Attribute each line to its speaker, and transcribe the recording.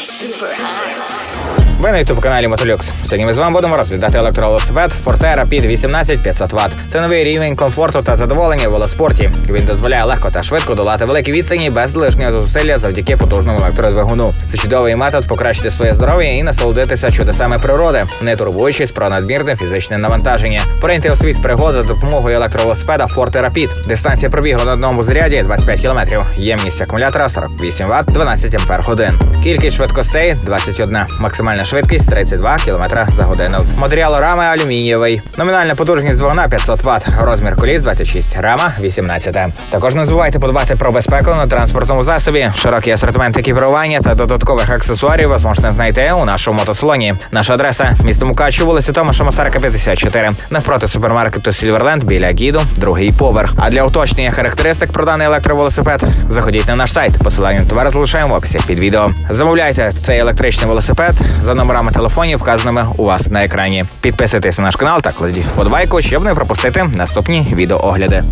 Speaker 1: super high. Ви на youtube каналі Мотолюкс. Сьогодні ми з вами будемо розглядати електровелосипед Forte Rapid 18 500 Вт. Це новий рівень комфорту та задоволення в велоспорті. Він дозволяє легко та швидко долати великі відстані без лишнього зусилля завдяки потужному електродвигуну. Це чудовий метод покращити своє здоров'я і насолодитися чудесами природи, не турбуючись про надмірне фізичне навантаження. Пориньте у світ пригод за допомогою електровелосипеда Forte Rapid. Дистанція пробігу на одному заряді 25 км. Ємність акумулятора 48 Вт 12 Ампер годин. Кількість швидкостей 21. Максимальна швидкість 32 км за годину. Матеріал рами алюмінієвий. Номінальна потужність двигуна 500 Вт. Розмір коліс 26, рама 18. Також не забувайте подбати про безпеку на транспортному засобі. Широкий асортимент екіпірування та додаткових аксесуарів ви зможете знайти у нашому мотосалоні. Наша адреса місто Мукачево, вулиця Томаша Масарика 54, навпроти супермаркету Сільверленд біля Гіду, другий поверх. А для уточнення характеристик про даний електровелосипед заходіть на наш сайт. Посилання товар залишаємо в описі під відео. Замовляйте цей електричний велосипед за номерами телефонів, вказаними у вас на екрані. Підписуйтесь на наш канал та кладіть вподобайку, щоб не пропустити наступні відеоогляди.